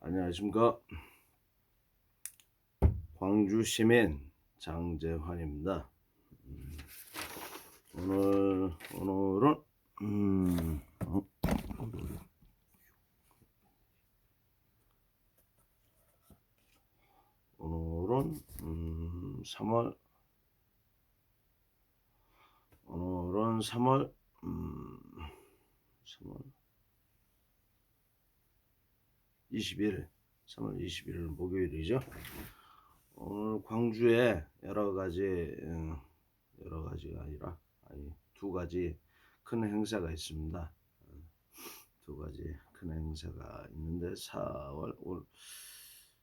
안녕하십니까 광주 시민 장재환입니다. 음, 오늘 오늘은 음, 어? 오늘은 음, 3월 오늘은 3월 음, 3월 21일 3월 21일 목요일이죠. 오늘 광주에 여러 가지 어, 여러 가지가 아니라 아니 두 가지 큰 행사가 있습니다. 어, 두 가지 큰 행사가 있는데 4월 올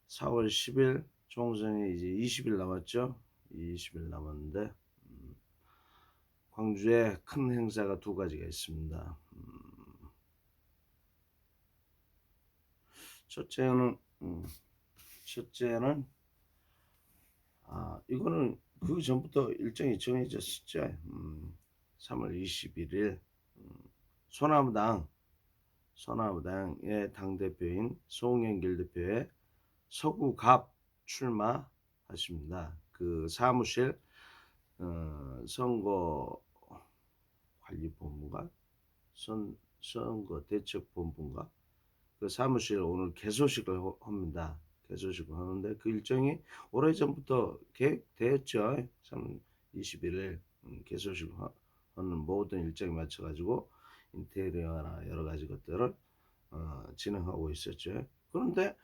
4월 10일 총선이 이제 20일 남았죠. 20일 남았는데 음, 광주에 큰 행사가 두 가지가 있습니다. 음, 첫째는 음, 첫째는 아 이거는 그 전부터 일정이 정해졌었죠. 음, 3월 21일 음, 소나무당 소나무당의 당 대표인 송영길 대표의 서구갑 출마하십니다. 그 사무실 어, 선거 관리본부가 선 선거 대책본부인가 그 사무실 오늘 개소식을 호- 합니다. 개소식을 하는데 그 일정이 오래전부터 계획되었죠. 3 21일 음, 개소식을 하- 하는 모든 일정에 맞춰 가지고 인테리어나 여러 가지 것들을 어, 진행하고 있었죠. 그런데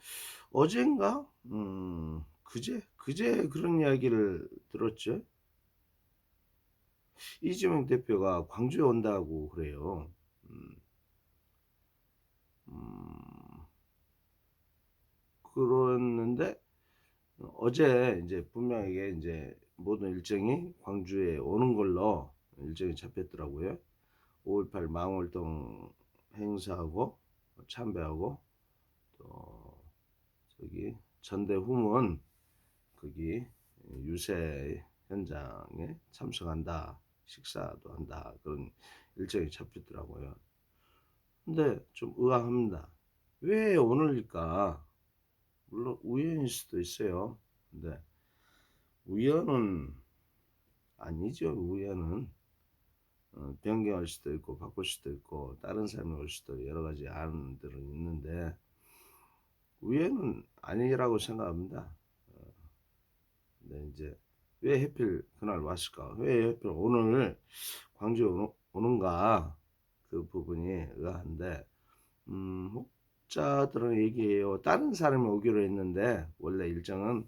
어젠가 음, 그제 그제 그런 이야기를 들었죠. 이재명 대표가 광주에 온다고 그래요. 음, 음, 그랬는데 어제 이제 분명하게 이제 모든 일정이 광주에 오는 걸로 일정이 잡혔더라고요. 5.18 망월동 행사하고 참배하고 또 저기 전대 후문 거기 유세 현장에 참석한다 식사도 한다 그런 일정이 잡혔더라고요. 근데 좀 의아합니다. 왜 오늘일까? 물론 우연일 수도 있어요. 근데 우연은 아니죠. 우연은 어, 변경할 수도 있고 바꿀 수도 있고 다른 사람이 올 수도 여러 가지 안들은 있는데 우연은 아니라고 생각합니다. 어, 근데 이제 왜 해필 그날 왔을까? 왜 해필 오늘 광주에 오는, 오는가? 그 부분이 의아한데 음, 혹자들은 얘기해요. 다른 사람이 오기로 했는데 원래 일정은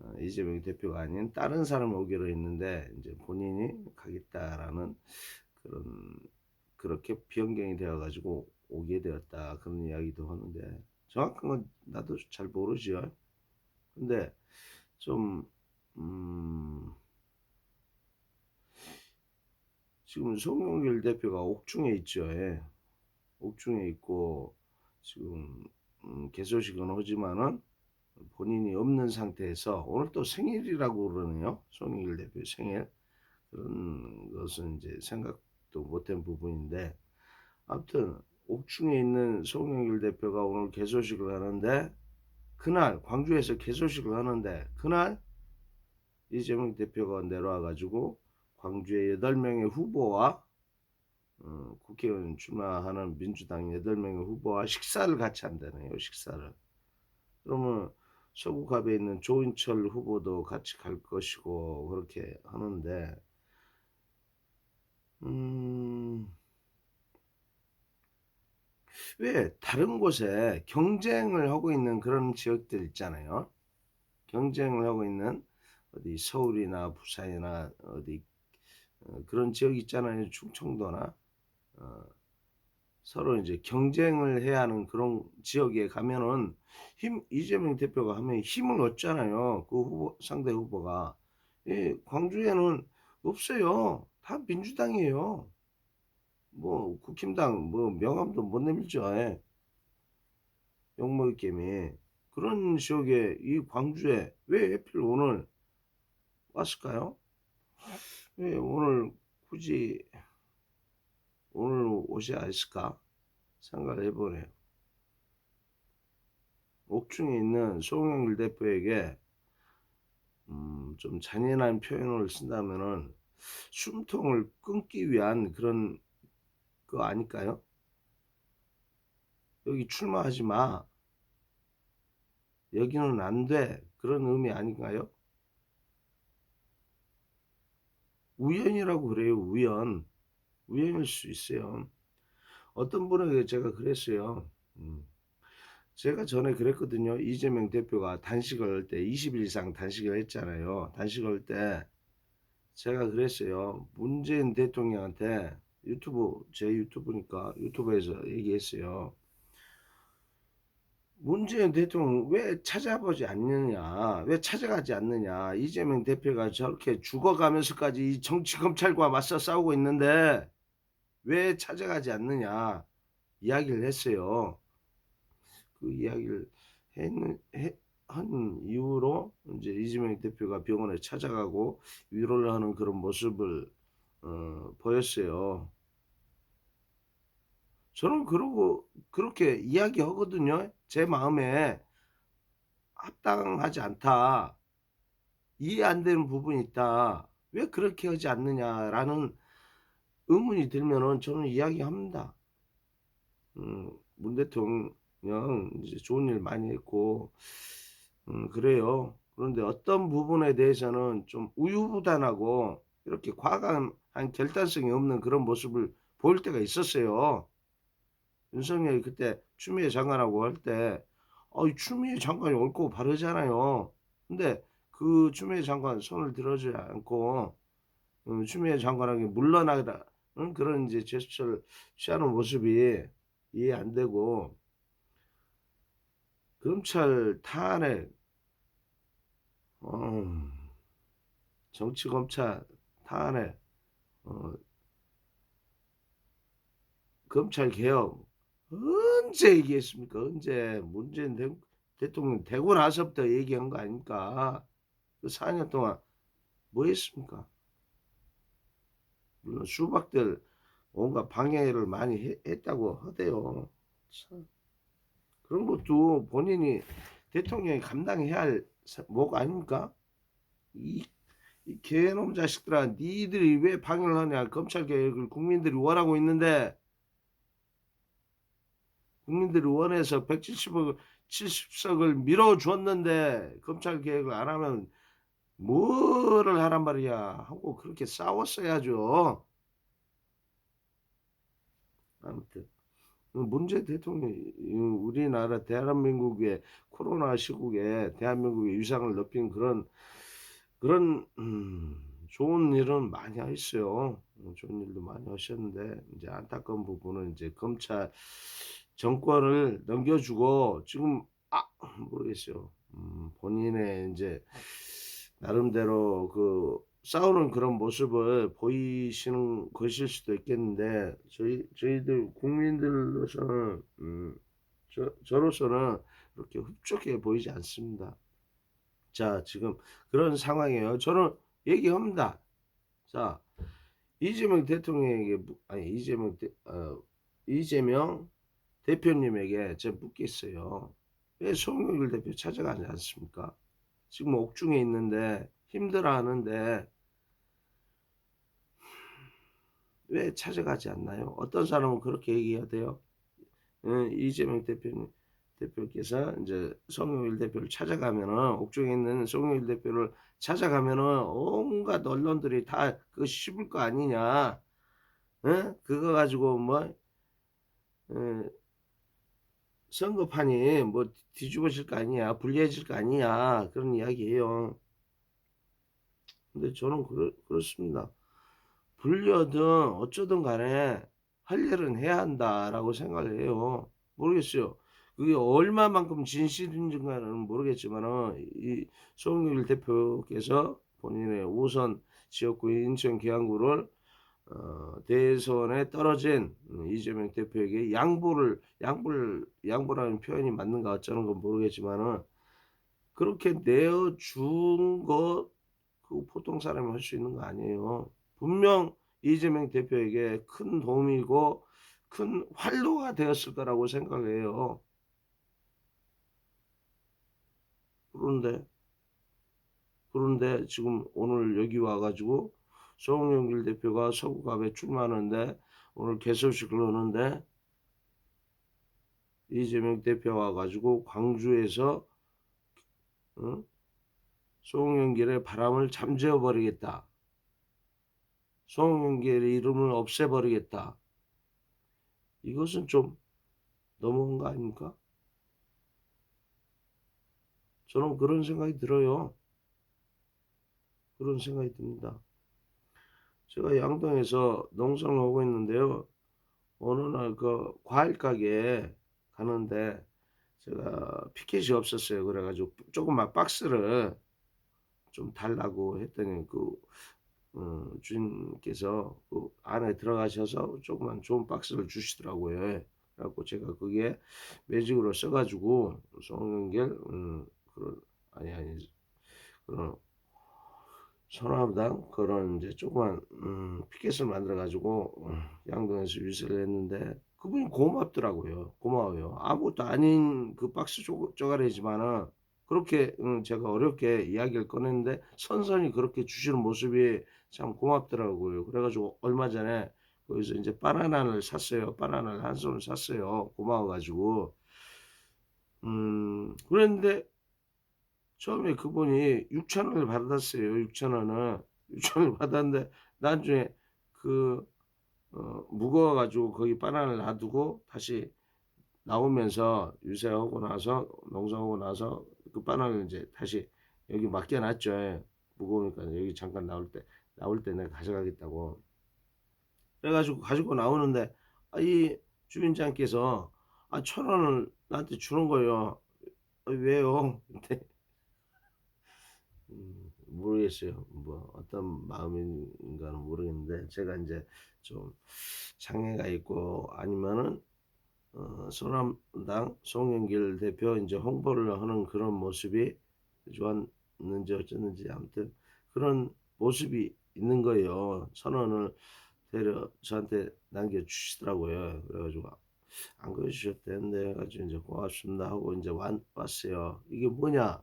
어, 이재명 대표가 아닌 다른 사람이 오기로 했는데 이제 본인이 가겠다라는 그런 그렇게 변경이 되어 가지고 오게 되었다 그런 이야기도 하는데 정확한 건 나도 잘 모르죠. 근데 좀 음, 지금 송영길 대표가 옥중에 있죠. 예. 옥중에 있고 지금 음, 개소식은 하지만은 본인이 없는 상태에서 오늘 또 생일이라고 그러네요. 송영길 대표 생일 그런 것은 이제 생각도 못한 부분인데 아무튼 옥중에 있는 송영길 대표가 오늘 개소식을 하는데 그날 광주에서 개소식을 하는데 그날 이재명 대표가 내려와 가지고 광주의 여덟 명의 후보와 어, 국회의원 출마하는 민주당 여덟 명의 후보와 식사를 같이 한다네요. 식사를. 그러면 서구갑에 있는 조인철 후보도 같이 갈 것이고 그렇게 하는데 음, 왜 다른 곳에 경쟁을 하고 있는 그런 지역들 있잖아요. 경쟁을 하고 있는 어디 서울이나 부산이나 어디 어, 그런 지역 있잖아요. 충청도나 어, 서로 이제 경쟁을 해야 하는 그런 지역에 가면은 힘 이재명 대표가 하면 힘을 얻잖아요. 그 후보 상대 후보가 예, 광주에는 없어요. 다 민주당이에요. 뭐 국힘당 뭐 명함도 못 내밀죠. 예. 욕먹을 게임이 그런 지역에 이 광주에 왜 하필 오늘 왔을까요? 왜 오늘 굳이 오늘 오지 않을까 생각을 해보네요. 옥중에 있는 송영길 대표에게 음, 좀 잔인한 표현을 쓴다면은 숨통을 끊기 위한 그런 거 아닐까요? 여기 출마하지 마. 여기는 안 돼. 그런 의미 아닌가요? 우연이라고 그래요. 우연. 우연일 수 있어요. 어떤 분에게 제가 그랬어요. 음. 제가 전에 그랬거든요. 이재명 대표가 단식을 할 때 20일 이상 단식을 했잖아요. 단식을 할때 제가 그랬어요. 문재인 대통령한테 유튜브 제 유튜브니까 유튜브에서 얘기했어요. 문재인 대통령 왜 찾아보지 않느냐, 왜 찾아가지 않느냐. 이재명 대표가 저렇게 죽어가면서까지 이 정치 검찰과 맞서 싸우고 있는데 왜 찾아가지 않느냐 이야기를 했어요. 그 이야기를 했는, 해, 한 이후로 이제 이재명 대표가 병원에 찾아가고 위로를 하는 그런 모습을 어, 보였어요. 저는 그러고 그렇게 이야기하거든요. 제 마음에 합당하지 않다. 이해 안 되는 부분이 있다. 왜 그렇게 하지 않느냐라는 의문이 들면은 저는 이야기합니다. 음, 문 대통령 이제 좋은 일 많이 했고 음, 그래요. 그런데 어떤 부분에 대해서는 좀 우유부단하고 이렇게 과감한 결단성이 없는 그런 모습을 보일 때가 있었어요. 윤석열이 그때 추미애 장관하고 할 때, 어, 추미애 장관이 옳고 바르잖아요. 근데 그 추미애 장관 손을 들어주지 않고, 음, 추미애 장관에게 물러나라, 응? 그런 이제 제스처를 취하는 모습이 이해 안 되고, 검찰 탄핵, 어, 정치 검찰 탄핵, 어, 검찰 개혁 언제 얘기했습니까? 언제 문재인 대, 대통령 되고 나서부터 얘기한 거 아닙니까? 그 4년 동안 뭐 했습니까? 물론 수박들 온갖 방해를 많이 해- 했다고 하대요. 참. 그런 것도 본인이 대통령이 감당해야 할 사- 뭐가 아닙니까? 이, 이 개놈 자식들아, 니들이 왜 방해를 하냐? 검찰 개혁을 국민들이 원하고 있는데 국민들이 원해서 170억, 70석을 밀어줬는데 검찰 개혁을 안 하면 뭐를 하란 말이야 하고 그렇게 싸웠어야죠. 아무튼 문재 대통령이 우리나라 대한민국의 코로나 시국에 대한민국의 위상을 높인 그런 그런 음, 좋은 일은 많이 하셨어요. 음, 좋은 일도 많이 하셨는데 이제 안타까운 부분은 이제 검찰 정권을 넘겨주고 지금 아 모르겠어요. 음, 본인의 이제 나름대로 그 싸우는 그런 모습을 보이시는 것일 수도 있겠는데 저희 저희들 국민들로서는 음, 저 저로서는 그렇게 흡족해 보이지 않습니다. 자 지금 그런 상황이에요. 저는 얘기합니다. 자 이재명 대통령에게 무- 아니 이재명 대, 어, 이재명 대표님에게 제가 묻겠어요. 왜 송영길 대표 찾아가지 않습니까? 지금 옥중에 있는데 힘들어 하는데 왜 찾아가지 않나요? 어떤 사람은 그렇게 얘기해야 응, 이재명 대표님 대표께서 이제 송영길 대표를 찾아가면은 옥중에 있는 송영길 대표를 찾아가면은 온갖 언론들이 다 그거 씹을 거 아니냐? 응? 그거 가지고 뭐 응, 선거판이 뭐 뒤집어질 거 아니야, 불리해질 거 아니야 그런 이야기예요. 근데 저는 그렇, 그렇습니다. 불려든 어쩌든 간에 할 일은 해야 한다라고 생각을 해요. 모르겠어요. 그게 얼마만큼 진실인지는 모르겠지만은 이 송영길 대표께서 본인의 우선 지역구 인천 계양구를 어, 대선에 떨어진 음, 이재명 대표에게 양보를 양보를 양보라는 표현이 맞는가 어쩌는 건 모르겠지만은 그렇게 내어 준거 그 보통 사람이 할 수 있는 거 아니에요. 분명 이재명 대표에게 큰 도움이고 큰 활로가 되었을 거라고 생각해요. 그런데 그런데 지금 오늘 여기 와가지고 송영길 대표가 서구갑에 출마하는데 오늘 개소식을 하는데 이재명 대표 와가지고 광주에서 어? 송영길의 바람을 잠재워 버리겠다. 송영길의 이름을 없애버리겠다. 이것은 좀 너무한 거 아닙니까? 저는 그런 생각이 들어요. 그런 생각이 듭니다. 제가 양동에서 농사를 하고 있는데요. 어느 날 그 과일 가게에 가는데 제가 피켓이 없었어요. 그래가지고 조그만 박스를 좀 달라고 했더니 그 어, 주인께서 그 안에 들어가셔서 조그만 좋은 박스를 주시더라고요. 그래갖고 제가 그게 매직으로 써가지고 송영길 음, 그런 아니 아니 그런 선화당 그런 이제 조그만 음, 피켓을 만들어 가지고 음, 양동에서 유세를 했는데 그분이 고맙더라고요. 고마워요. 아무것도 아닌 그 박스 쪼, 쪼가리지만은 그렇게 음, 제가 어렵게 이야기를 꺼냈는데 선선히 그렇게 주시는 모습이 참 고맙더라고요. 그래가지고 얼마 전에 거기서 이제 바나나를 샀어요. 바나나를 한 손을 샀어요. 고마워가지고 음 그랬는데 처음에 그분이 6천 원을 받았어요. 6천 원을 6천 원을 받았는데 나중에 그 어, 무거워가지고 거기 바나나를 놔두고 다시 나오면서 유세하고 나서 농사하고 나서 그 바나나를 이제 다시 여기 맡겨놨죠. 예. 무거우니까 여기 잠깐 나올 때 나올 때 내가 가져가겠다고. 그래가지고 가지고 나오는데 아, 이 주인장께서 아, 천 원을 나한테 주는 거예요. 아, 왜요? 근데 음, 모르겠어요. 뭐 어떤 마음인가는 모르겠는데 제가 이제 좀 장애가 있고 아니면은 어, 소남당 송영길 대표 이제 홍보를 하는 그런 모습이 좋았는지 어쨌는지 아무튼 그런 모습이 있는 거예요. 선언을 데려 저한테 남겨주시더라고요. 그래가지고 안 그려주셨대는데 해가지고 이제 고맙습니다 하고 이제 왔, 왔어요. 이게 뭐냐?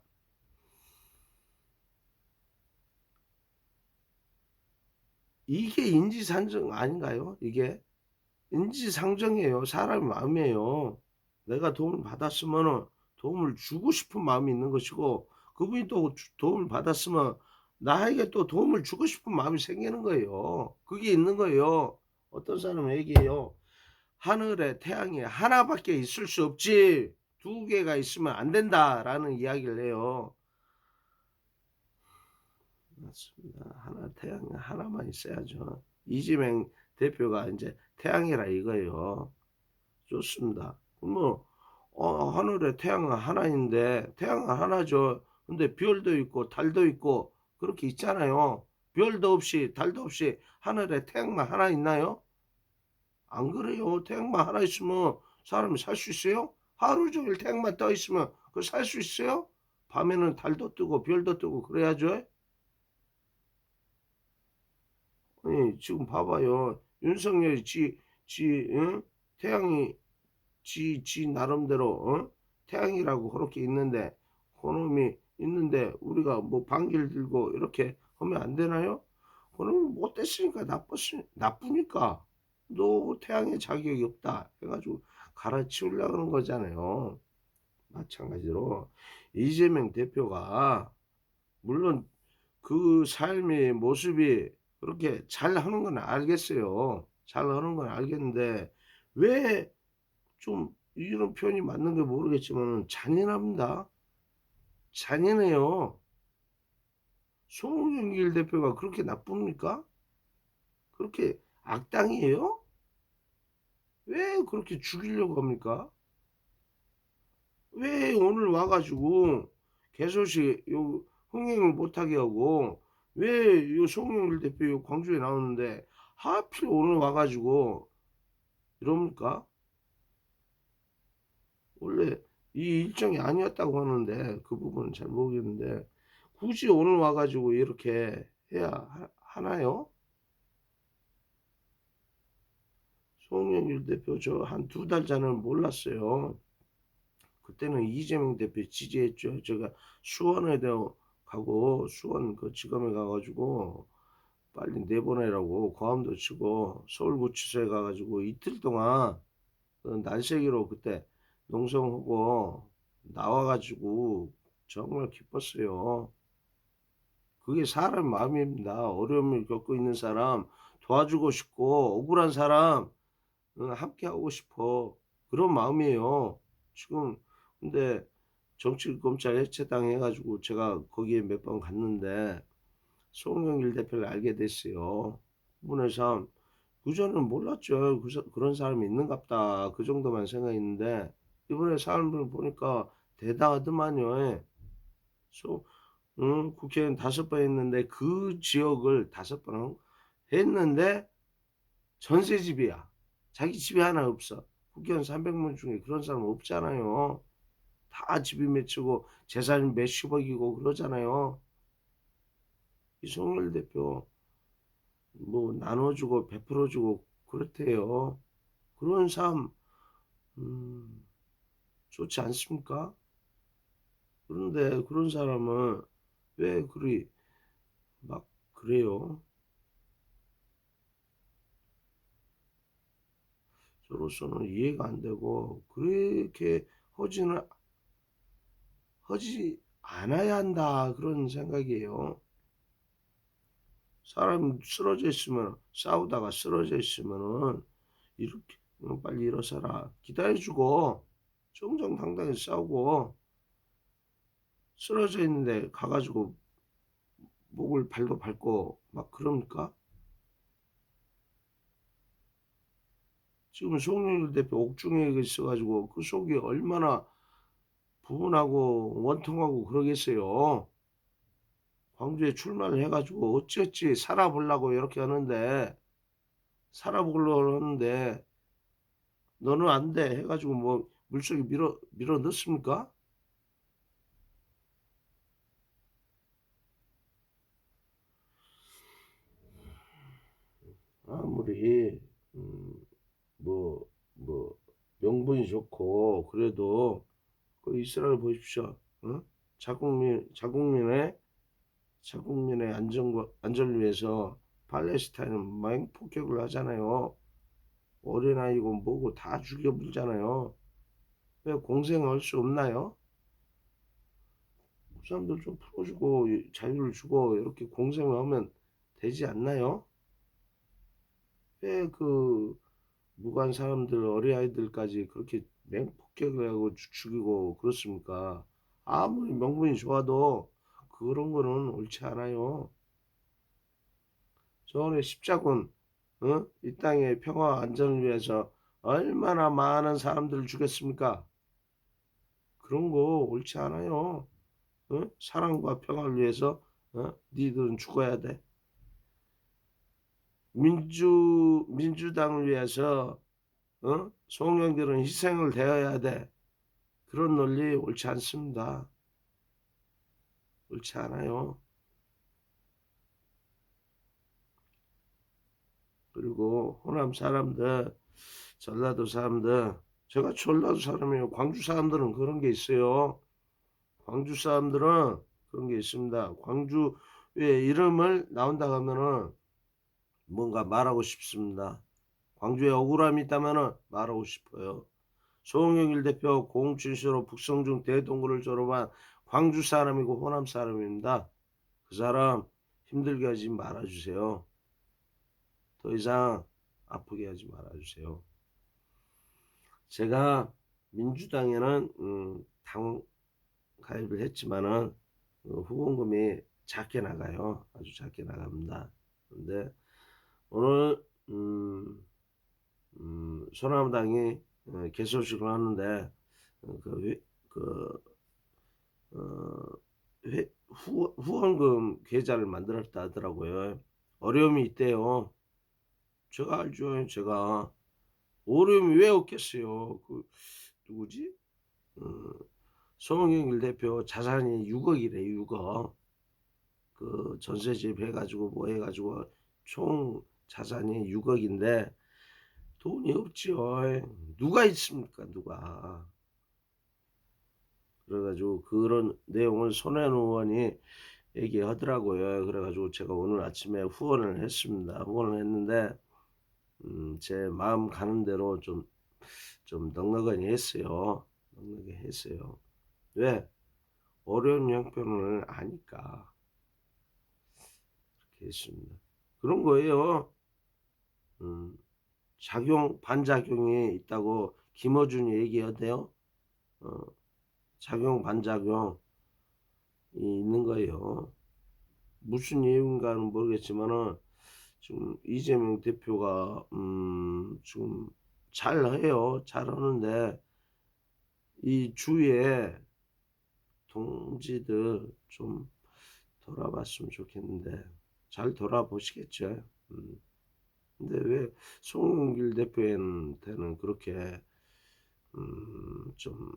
이게 인지상정 아닌가요? 이게 인지상정이에요. 사람의 마음이에요. 내가 도움을 받았으면 도움을 주고 싶은 마음이 있는 것이고 그분이 또 도움을 받았으면 나에게 또 도움을 주고 싶은 마음이 생기는 거예요. 그게 있는 거예요. 어떤 사람은 얘기해요. 하늘에 태양이 하나밖에 있을 수 없지 두 개가 있으면 안 된다라는 이야기를 해요. 맞습니다. 하나 태양이 하나만 있어야죠. 이재명 대표가 이제 태양이라 이거예요. 좋습니다. 뭐 어, 하늘에 태양은 하나인데 태양은 하나죠. 근데 별도 있고 달도 있고 그렇게 있잖아요. 별도 없이 달도 없이 하늘에 태양만 하나 있나요? 안 그래요. 태양만 하나 있으면 사람이 살 수 있어요? 하루 종일 태양만 떠 있으면 그 살 수 있어요? 밤에는 달도 뜨고 별도 뜨고 그래야죠. 아니 지금 봐봐요. 윤석열이 지, 지 응? 태양이 지, 지 나름대로 응? 태양이라고 그렇게 있는데 그놈이 있는데 우리가 뭐 반기를 들고 이렇게 하면 안 되나요? 그놈이 못됐으니까 나빴으, 나쁘니까 너 태양의 자격이 없다 해가지고 갈아치우려고 하는 거잖아요. 마찬가지로 이재명 대표가 물론 그 삶의 모습이 그렇게 잘 하는 건 알겠어요. 잘 하는 건 알겠는데 왜 좀 이런 표현이 맞는 게 모르겠지만 잔인합니다. 잔인해요. 송영길 대표가 그렇게 나쁩니까? 그렇게 악당이에요? 왜 그렇게 죽이려고 합니까? 왜 오늘 와가지고 개소시 요 흥행을 못하게 하고 왜이 송영길 대표 광주에 나오는데 하필 오늘 와가지고 이럽니까? 원래 이 일정이 아니었다고 하는데 그 부분은 잘 모르겠는데 굳이 오늘 와가지고 이렇게 해야 하, 나요 송영길 대표 저 한 두 달 전에는 몰랐어요. 그때는 이재명 대표 지지했죠. 제가 수원에 가고 수원 그 지검에 가가지고 빨리 내보내라고 고함도 치고 서울구치소에 가가지고 이틀 동안 그 날새기로 그때 농성하고 나와가지고 정말 기뻤어요. 그게 사람 마음입니다. 어려움을 겪고 있는 사람 도와주고 싶고 억울한 사람 어, 함께 하고 싶어 그런 마음이에요. 지금 근데 정치검찰 해체당 해가지고 제가 거기에 몇 번 갔는데 송영길 대표를 알게 됐어요. 삶 그전에는 몰랐죠. 그, 사- 그런 사람이 있는갑다. 그 정도만 생각했는데 이번에 삶을 보니까 대단하더만요. 예. 소, 응, 국회의원 다섯 번 했는데 그 지역을 다섯 번 했는데 전세집이야. 자기 집이 하나 없어. 국회의원 300명 중에 그런 사람 없잖아요. 다 집이 맺히고 재산이 몇십억이고 그러잖아요. 이송열 대표 뭐 나눠주고 베풀어주고 그렇대요. 그런 삶 음, 좋지 않습니까? 그런데 그런 사람은 왜 그리 막 그래요? 저로서는 이해가 안 되고 그렇게 허지는 하지 않아야 한다 그런 생각이에요. 사람 쓰러져 있으면 싸우다가 쓰러져 있으면은 이렇게 어, 빨리 일어서라 기다려주고 정정당당히 싸우고 쓰러져 있는데 가가지고 목을 발도 밟고 막 그럽니까? 지금 송영길 대표 옥중에 있어가지고 그 속이 얼마나 분하고 원통하고 그러겠어요. 광주에 출마를 해가지고 어찌어찌 살아보려고 이렇게 하는데 살아보려고 하는데 너는 안 돼 해가지고 뭐 물속에 밀어 밀어 넣습니까? 아무리 음, 뭐, 뭐 명분이 좋고 그래도 그 이스라엘 보십시오. 어? 자국민 자국민의 자국민의 안전과 안전을 위해서 팔레스타인은 맹 폭격을 하잖아요. 어린아이고 뭐고 다 죽여불잖아요. 왜 공생할 수 없나요? 그 사람들 좀 풀어주고 자유를 주고 이렇게 공생을 하면 되지 않나요? 왜 그 무관 사람들 어린아이들까지 그렇게 맹폭격을 하고 죽- 죽이고 그렇습니까? 아무리 명분이 좋아도 그런 거는 옳지 않아요. 저번에 십자군 어? 이 땅의 평화 안전을 위해서 얼마나 많은 사람들을 죽였습니까? 그런 거 옳지 않아요. 어? 사랑과 평화를 위해서 어? 니들은 죽어야 돼. 민주 민주당을 위해서 어? 송영길은 희생을 대해야 돼. 그런 논리 옳지 않습니다. 옳지 않아요. 그리고 호남 사람들, 전라도 사람들, 제가 전라도 사람이에요. 광주 사람들은 그런 게 있어요. 광주 사람들은 그런 게 있습니다. 광주의 이름을 나온다 하면은 뭔가 말하고 싶습니다. 광주에 억울함이 있다면은 말하고 싶어요. 송영일 대표 공춘시로 북성중 대동고를 졸업한 광주 사람이고 호남 사람입니다. 그 사람 힘들게 하지 말아주세요. 더 이상 아프게 하지 말아주세요. 제가 민주당에는 음, 당 가입을 했지만은 어, 후원금이 작게 나가요. 아주 작게 나갑니다. 근데 오늘 음, 음, 소나무당이 어, 개소식을 하는데 어, 그, 회- 그 어, 회- 후, 후원금 계좌를 만들었다 하더라고요. 어려움이 있대요. 제가 알죠. 제가 어려움이 왜 없겠어요. 그 누구지? 어, 송영길 대표 자산이 6억이래 6억. 그 전세집 해가지고 뭐 해가지고 총 자산이 6억인데 돈이 없지요. 누가 있습니까 누가. 그래 가지고 그런 내용을 손혜원 의원이 얘기하더라고요. 그래 가지고 제가 오늘 아침에 후원을 했습니다. 후원을 했는데 음 제 마음 가는 대로 좀 좀 넉넉하니 했어요. 넉넉히 했어요. 왜? 어려운 형편을 아니까. 그렇게 했습니다. 그런 거예요. 음. 작용 반작용이 있다고 김어준이 얘기하대요. 어. 작용 반작용이 있는 거예요. 무슨 이유인가는 모르겠지만은 지금 이재명 대표가 음 지금 잘해요. 잘하는데 이 주위에 동지들 좀 돌아봤으면 좋겠는데 잘 돌아보시겠죠. 음. 근데 왜 송영길 대표한테는 그렇게 음 좀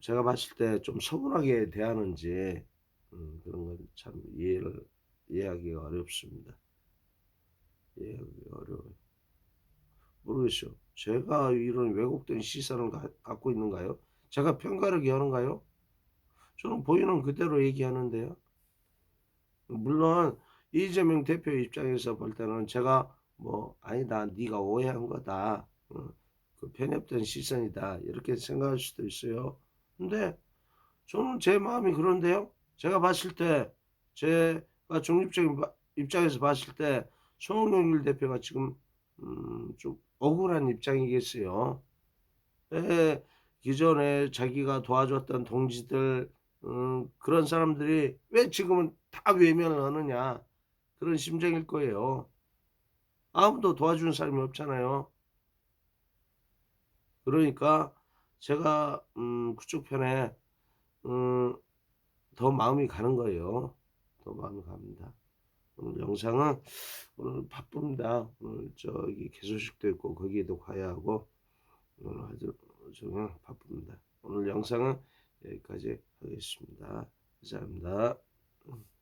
제가 봤을 때 좀 서운하게 대하는지 음 그런 건 참 이해를 이해하기가 어렵습니다. 이해하기가 어려워요. 모르겠어요. 제가 이런 왜곡된 시선을 가 갖고 있는가요? 제가 편가르기 하는가요? 저는 보이는 그대로 얘기하는데요. 물론 이재명 대표 입장에서 볼 때는 제가 뭐 '아니다. 네가 오해한 거다. 어 그 편협된 시선이다.' 이렇게 생각할 수도 있어요. 근데 저는 제 마음이 그런데요. 제가 봤을 때 제가 중립적인 바 입장에서 봤을 때 송영길 대표가 지금 음 좀 억울한 입장이겠어요. 예. 기존에 자기가 도와줬던 동지들 음 그런 사람들이 왜 지금은 다 외면을 하느냐 그런 심정일 거예요. 아무도 도와주는 사람이 없잖아요. 그러니까 제가 음 그쪽 편에 음 더 마음이 가는 거예요. 더 마음이 갑니다. 오늘 영상은 오늘 바쁩니다. 오늘 저기 개소식도 있고 거기에도 가야 하고 오늘 하루 종일 바쁩니다. 오늘 영상은 여기까지 하겠습니다. 감사합니다. 음.